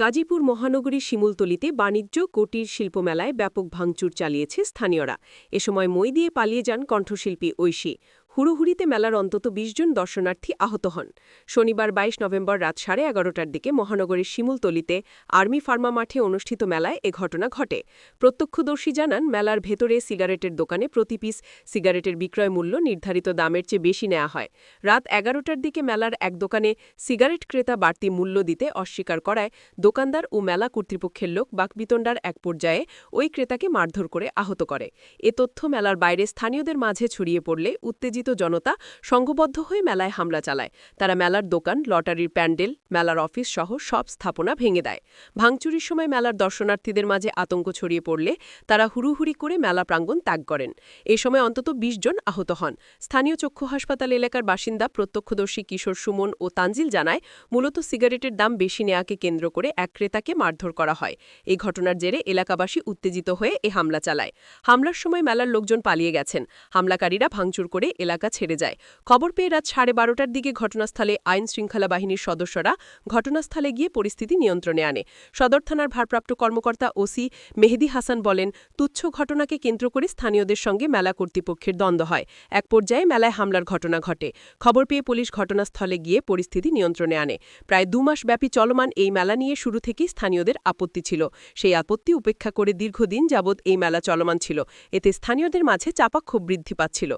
গাজীপুর মহানগরী শিমুলতলিতে বাণিজ্য কোটির শিল্পমেলায় ব্যাপক ভাঙচুর চালিয়েছে স্থানীয়রা। এ সময় মই দিয়ে পালিয়ে যান কণ্ঠশিল্পী ঐশী। হুড়োহুড়িতে মেলার অন্তত ২০ জন দর্শনার্থী আহত হন। শনিবার ২২ নভেম্বর রাত সাড়ে এগারোটার দিকে মহানগরীর শিমুলতলিতে আর্মি ফার্মা মাঠে অনুষ্ঠিত মেলায় এ ঘটনা ঘটে। প্রত্যক্ষদর্শী জানান, মেলার ভেতরে সিগারেটের দোকানে প্রতি পিস সিগারেটের বিক্রয় মূল্য নির্ধারিত দামের চেয়ে বেশি নেওয়া হয়। রাত এগারোটার দিকে মেলার এক দোকানে সিগারেট ক্রেতা বাড়তি মূল্য দিতে অস্বীকার করায় দোকানদার ও মেলা কর্তৃপক্ষের লোক বাকবিতণ্ডার এক পর্যায়ে ওই ক্রেতাকে মারধর করে আহত করে। এ তথ্য মেলার বাইরে স্থানীয়দের মাঝে ছড়িয়ে পড়লে উত্তেজিত জনতা সংঘবদ্ধ হয়ে মেলায় হামলা চালায়। তারা মেলার দোকান, লটারির প্যান্ডেল, মেলার অফিস সহ সব স্থাপনা ভেঙে দেয়। ভাঙচুরির সময় মেলার দর্শনার্থীদের মাঝে আতঙ্ক ছড়িয়ে পড়লে তারা হুড়ুহুড়ি করে মেলা প্রাঙ্গণ ত্যাগ করেন। এ সময় অন্তত ২০ জন আহত হন। স্থানীয় চক্ষু হাসপাতাল এলাকার বাসিন্দা প্রত্যক্ষদর্শী কিশোর সুমন ও তানজিল জানায়, মূলত সিগারেটের দাম বেশি নেয়াকে কেন্দ্র করে এক ক্রেতাকে মারধর করা হয়। এই ঘটনার জেরে এলাকাবাসী উত্তেজিত হয়ে এ হামলা চালায়। হামলার সময় মেলার লোকজন পালিয়ে গেছেন। হামলাকারীরা ভাঙচুর করে এলাকা ছেড়ে যায়। খবর পেয়ে রাত সাড়ে বারোটার দিকে ঘটনাস্থলে আইন শৃঙ্খলা বাহিনীর সদস্যরা ঘটনাস্থলে গিয়ে পরিস্থিতি নিয়ন্ত্রণে আনে। সদর থানার ভারপ্রাপ্ত কর্মকর্তা ওসি মেহেদি হাসান বলেন, তুচ্ছ ঘটনাকে কেন্দ্র করে স্থানীয়দের সঙ্গে মেলা কর্তৃপক্ষের দ্বন্দ্ব হয়। এক পর্যায়ে মেলায় হামলার ঘটনা ঘটে। খবর পেয়ে পুলিশ ঘটনাস্থলে গিয়ে পরিস্থিতি নিয়ন্ত্রণে আনে। প্রায় দু মাস ব্যাপী চলমান এই মেলা নিয়ে শুরু থেকেই স্থানীয়দের আপত্তি ছিল। সেই আপত্তি উপেক্ষা করে দীর্ঘদিন যাবৎ এই মেলা চলমান ছিল। এতে স্থানীয়দের মাঝে চাপা ক্ষোভ বৃদ্ধি পাচ্ছিল।